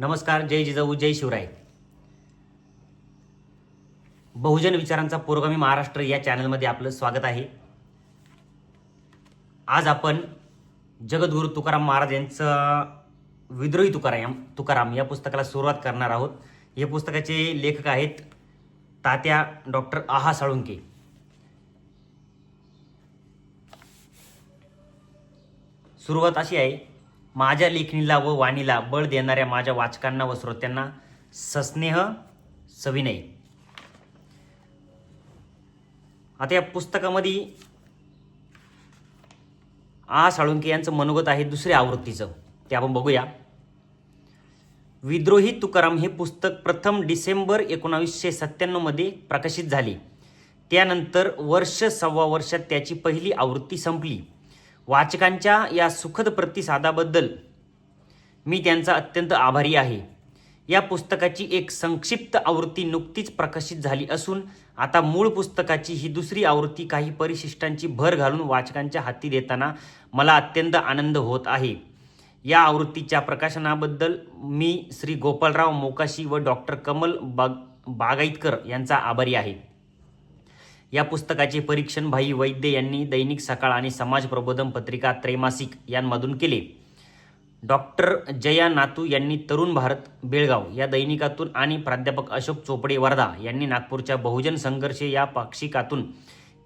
नमस्कार जय जिजाऊ जय शिवराय. बहुजन विचारांचा पुरोगामी महाराष्ट्र या चॅनलमध्ये आपलं स्वागत आहे. आज आपण जगद्गुरू तुकाराम महाराज यांचं विद्रोही तुकाराम तुकाराम या पुस्तकाला सुरुवात करणार आहोत. या पुस्तकाचे लेखक आहेत तात्या डॉक्टर आहा साळुंके. सुरुवात अशी आहे माझ्या लेखणीला व वाणीला बळ देणाऱ्या माझ्या वाचकांना व श्रोत्यांना सस्नेह सविनय. आता या पुस्तकामध्ये आ. साळुंके यांचं मनोगत आहे दुसऱ्या आवृत्तीचं. ते आपण बघूया. विद्रोही तुकाराम हे पुस्तक प्रथम डिसेंबर एकोणावीसशे सत्त्याण्णवमध्ये प्रकाशित झाले. त्यानंतर वर्ष सव्वा वर्षात त्याची पहिली आवृत्ती संपली. वाचकांच्या या सुखद प्रतिसादाबद्दल मी त्यांचा अत्यंत आभारी आहे. या पुस्तकाची एक संक्षिप्त आवृत्ती नुकतीच प्रकाशित झाली असून आता मूळ पुस्तकाची ही दुसरी आवृत्ती काही परिशिष्टांची भर घालून वाचकांच्या हाती देताना मला अत्यंत आनंद होत आहे. या आवृत्तीच्या प्रकाशनाबद्दल मी श्री गोपालराव मोकाशी व डॉक्टर कमल बाग बागाईतकर यांचा आभारी आहे. या पुस्तकाचे परीक्षण भाई वैद्य यांनी दैनिक सकाळ आणि समाज प्रबोधन पत्रिका त्रैमासिक यांमधून केले. डॉक्टर जया नातू यांनी तरुण भारत बेळगाव या दैनिकातून आणि प्राध्यापक अशोक चोपडे वर्धा यांनी नागपूरच्या बहुजन संघर्ष या पाक्षिकातून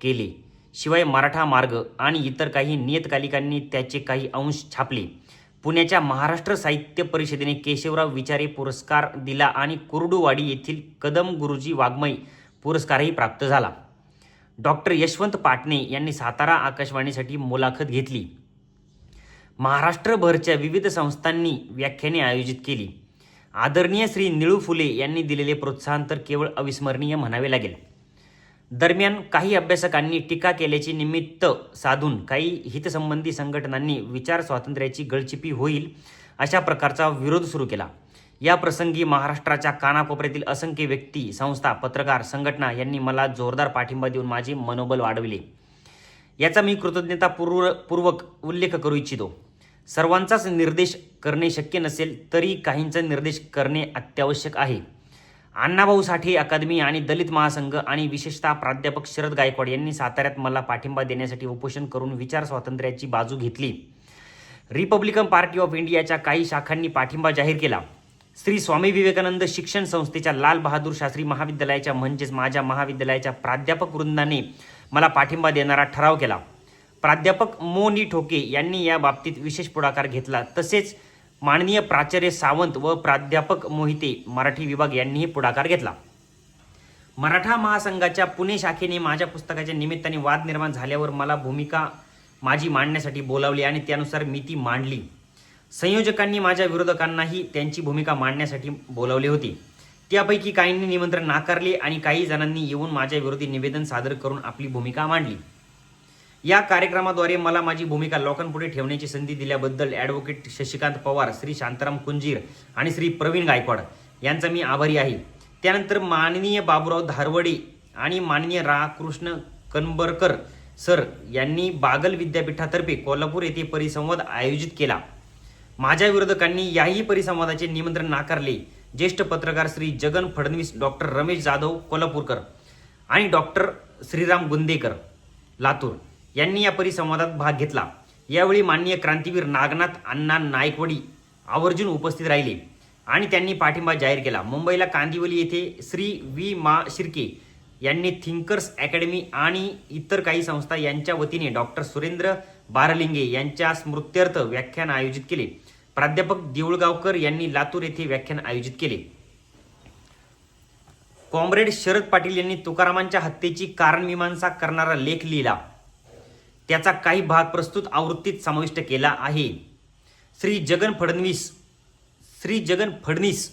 केले. शिवाय मराठा मार्ग आणि इतर काही नियतकालिकांनी त्याचे काही अंश छापले. पुण्याच्या महाराष्ट्र साहित्य परिषदेने केशवराव विचारे पुरस्कार दिला आणि कुर्डुवाडी येथील कदम गुरुजी वाङ्मय पुरस्कारही प्राप्त झाला. डॉक्टर यशवंत पाटणे यांनी सातारा आकाशवाणीसाठी मुलाखत घेतली. महाराष्ट्रभरच्या विविध संस्थांनी व्याख्याने आयोजित केली. आदरणीय श्री निळू फुले यांनी दिलेले प्रोत्साहन तर केवळ अविस्मरणीय म्हणावे लागेल. दरम्यान काही अभ्यासकांनी टीका केल्याचे निमित्त साधून काही हितसंबंधी संघटनांनी विचार स्वातंत्र्याची गळचिपी होईल अशा प्रकारचा विरोध सुरू केला. या प्रसंगी महाराष्ट्राच्या कानाकोपऱ्यातील असंख्य व्यक्ती संस्था पत्रकार संघटना यांनी मला जोरदार पाठिंबा देऊन माझे मनोबल वाढविले. याचा मी कृतज्ञतापूर्व पूर्वक उल्लेख करू इच्छितो. सर्वांचाच निर्देश करणे शक्य नसेल तरी काहींचा निर्देश करणे अत्यावश्यक आहे. अण्णाभाऊ साठे अकादमी आणि दलित महासंघ आणि विशेषतः प्राध्यापक शरद गायकवाड यांनी साताऱ्यात मला पाठिंबा देण्यासाठी उपोषण करून विचार स्वातंत्र्याची बाजू घेतली. रिपब्लिकन पार्टी ऑफ इंडियाच्या काही शाखांनी पाठिंबा जाहीर केला. श्री स्वामी विवेकानंद शिक्षण संस्थेच्या लाल बहादूर शास्त्री महाविद्यालयाच्या म्हणजेच माझ्या महाविद्यालयाच्या प्राध्यापक वृंदाने मला पाठिंबा देणारा ठराव केला. प्राध्यापक मोनी ठोके यांनी या बाबतीत विशेष पुढाकार घेतला. तसेच माननीय प्राचार्य सावंत व प्राध्यापक मोहिते मराठी विभाग यांनीही पुढाकार घेतला. मराठा महासंघाच्या पुणे शाखेने माझ्या पुस्तकाच्या निमित्ताने वाद निर्माण झाल्यावर मला भूमिका माझी मांडण्यासाठी बोलावली आणि त्यानुसार मी ती मांडली. संयोजकांनी माझ्या विरोधकांनाही त्यांची भूमिका मांडण्यासाठी बोलावले होते. त्यापैकी काहींनी निमंत्रण नाकारले आणि काही जणांनी येऊन माझ्या विरोधी निवेदन सादर करून आपली भूमिका मांडली. या कार्यक्रमाद्वारे मला माझी भूमिका लोकांपुढे ठेवण्याची संधी दिल्याबद्दल ॲडव्होकेट शशिकांत पवार श्री शांताराम कुंजीर आणि श्री प्रवीण गायकवाड यांचा मी आभारी आहे. त्यानंतर माननीय बाबुराव धारवडे आणि माननीय राकृष्ण कनबरकर सर यांनी बागल विद्यापीठातर्फे कोल्हापूर येथे परिसंवाद आयोजित केला. माझ्या विरोधकांनी याही परिसंवादाचे निमंत्रण नाकारले. ज्येष्ठ पत्रकार श्री जगन फडणवीस डॉक्टर रमेश जाधव कोल्हापूरकर आणि डॉक्टर श्रीराम गुंदेकर लातूर यांनी या परिसंवादात भाग घेतला. यावेळी माननीय क्रांतीवीर नागनाथ अण्णा नायकवडी आवर्जून उपस्थित राहिले आणि त्यांनी पाठिंबा जाहीर केला. मुंबईला कांदिवली येथे श्री व्ही. मा. शिर्के यांनी थिंकर्स अकॅडमी आणि इतर काही संस्था यांच्या वतीने डॉक्टर सुरेंद्र बारलिंगे यांच्या स्मृत्यर्थ व्याख्यान आयोजित केले. प्राध्यापक देऊळगावकर यांनी लातूर येथे व्याख्यान आयोजित केले. कॉम्रेड शरद पाटील यांनी तुकारामांच्या हत्येची कारणमीमांसा करणारा लेख लिहिला. त्याचा काही भाग प्रस्तुत आवृत्तीत समाविष्ट केला आहे. श्री जगन फडणवीस श्री जगन फडणीस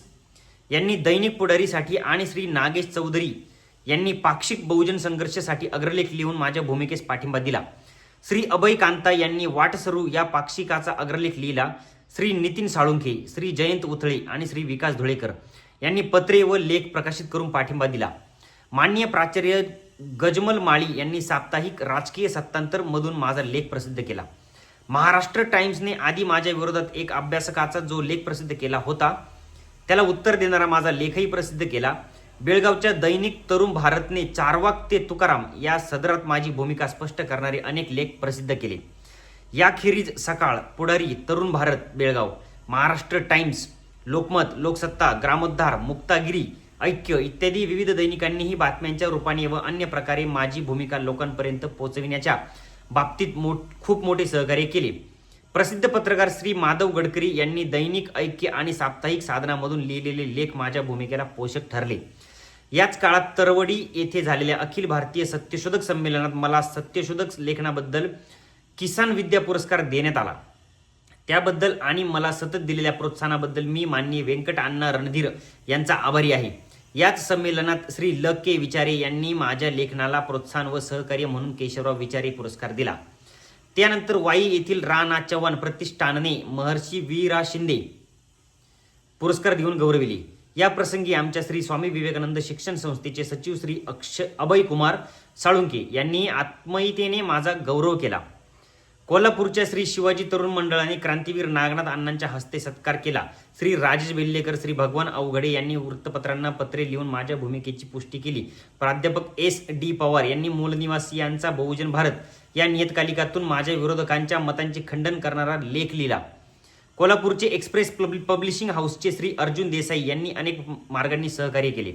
यांनी दैनिक पुढारीसाठी आणि श्री नागेश चौधरी यांनी पाक्षिक बहुजन संघर्षासाठी अग्रलेख लिहून माझ्या भूमिकेस पाठिंबा दिला. श्री अभय कांता यांनी वाटसरू या पाक्षिकाचा अग्रलेख लिहिला. श्री नितीन साळुंखे श्री जयंत उथळे आणि श्री विकास धुळेकर यांनी पत्रे व लेख प्रकाशित करून पाठिंबा दिला. माननीय प्राचार्य गजमल माळी यांनी साप्ताहिक राजकीय सत्तांतर मधून माझा लेख प्रसिद्ध केला. महाराष्ट्र टाइम्सने आधी माझ्या विरोधात एक अभ्यासकाचा जो लेख प्रसिद्ध केला होता त्याला उत्तर देणारा माझा लेखही प्रसिद्ध केला. बेळगावच्या दैनिक तरुण भारतने चारवाक ते तुकाराम या सदरात माझी भूमिका स्पष्ट करणारे अनेक लेख प्रसिद्ध केले. याखेरीज सकाळ पुढारी तरुण भारत बेळगाव. महाराष्ट्र टाइम्स लोकमत लोकसत्ता ग्रामोद्धार मुक्तागिरी ऐक्य इत्यादी विविध दैनिकांनीही बातम्यांच्या रूपाने व अन्य प्रकारे माझी भूमिका लोकांपर्यंत पोहोचविण्याच्या बाबतीत मोठ खूप मोठे सहकार्य केले. प्रसिद्ध पत्रकार श्री माधव गडकरी यांनी दैनिक ऐक्य आणि साप्ताहिक साधनामधून लिहिलेले लेख माझ्या भूमिकेला पोषक ठरले. याच काळात तरवडी येथे झालेल्या अखिल भारतीय सत्यशोधक संमेलनात मला सत्यशोधक लेखनाबद्दल किसान विद्या पुरस्कार देण्यात आला. त्याबद्दल आणि मला सतत दिलेल्या प्रोत्साहनाबद्दल मी माननीय व्यंकट अण्णा रणधीर यांचा आभारी आहे. याच संमेलनात श्री ल के विचारे यांनी माझ्या लेखनाला प्रोत्साहन व सहकार्य म्हणून केशवराव विचारे पुरस्कार दिला. त्यानंतर वाई येथील राणा चव्हाण प्रतिष्ठानने महर्षी वीरा शिंदे पुरस्कार देऊन गौरविले. या प्रसंगी आमच्या श्री स्वामी विवेकानंद शिक्षण संस्थेचे सचिव श्री अक्ष अभय कुमार साळुंके यांनी आत्मयतेने माझा गौरव केला. कोल्हापूरच्या श्री शिवाजी तरुण मंडळाने क्रांतीवीर नागनाथ अण्णांच्या हस्ते सत्कार केला. श्री राजेश बेल्लेकर श्री भगवान अवघडे यांनी वृत्तपत्रांना पत्रे लिहून माझ्या भूमिकेची पुष्टी केली. प्राध्यापक एस डी पवार यांनी मूलनिवासियांचा बहुजन भारत या नियतकालिकातून माझ्या विरोधकांच्या मतांचे खंडन करणारा लेख लिहिला. कोल्हापूरचे एक्सप्रेस पब्लिशिंग हाऊसचे श्री अर्जुन देसाई यांनी अनेक मार्गांनी सहकार्य केले.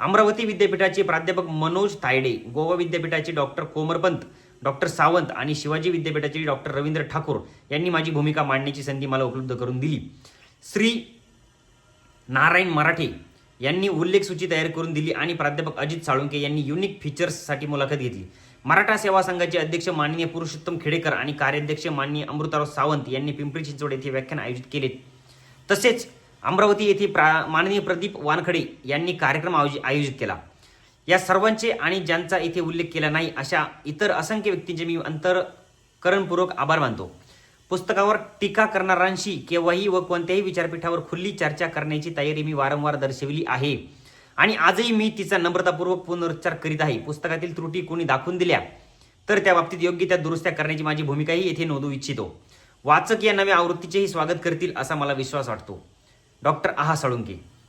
अमरावती विद्यापीठाचे प्राध्यापक मनोज तायडे गोवा विद्यापीठाचे डॉक्टर कोमरपंत डॉक्टर सावंत आणि शिवाजी विद्यापीठाचे डॉक्टर रवींद्र ठाकूर यांनी माझी भूमिका मांडण्याची संधी मला उपलब्ध करून दिली. श्री नारायण मराठे यांनी उल्लेख सूची तयार करून दिली आणि प्राध्यापक अजित साळुंके यांनी युनिक फीचर्ससाठी मुलाखत घेतली. मराठा सेवा संघाचे अध्यक्ष माननीय पुरुषोत्तम खेडेकर आणि कार्याध्यक्ष माननीय अमृताराव सावंत यांनी पिंपरी चिंचवड येथे व्याख्यान आयोजित केले. तसेच अमरावती येथे प्रा माननीय प्रदीप वानखडे यांनी कार्यक्रम आयोजित आयोजित केला. या सर्वांचे आणि ज्यांचा इथे उल्लेख केला नाही अशा इतर असंख्य व्यक्तींचे मी अंतरकरणपूर्वक आभार मानतो. पुस्तकावर टीका करणाऱ्यांशी केव्हाही व कोणत्याही विचारपीठावर खुल्ली चर्चा करण्याची तयारी मी वारंवार दर्शविली आहे. आणि आजही मी तिचा नम्रतापूर्वक पुनरुच्चार करीत आहे. पुस्तकातील त्रुटी कोणी दाखवून दिल्या तर त्या बाबतीत योग्य त्या दुरुस्त्या करण्याची माझी भूमिकाही येथे नोंदवू इच्छितो. वाचक या नव्या आवृत्तीचेही स्वागत करतील असा मला विश्वास वाटतो. डॉक्टर आहा साळुंके.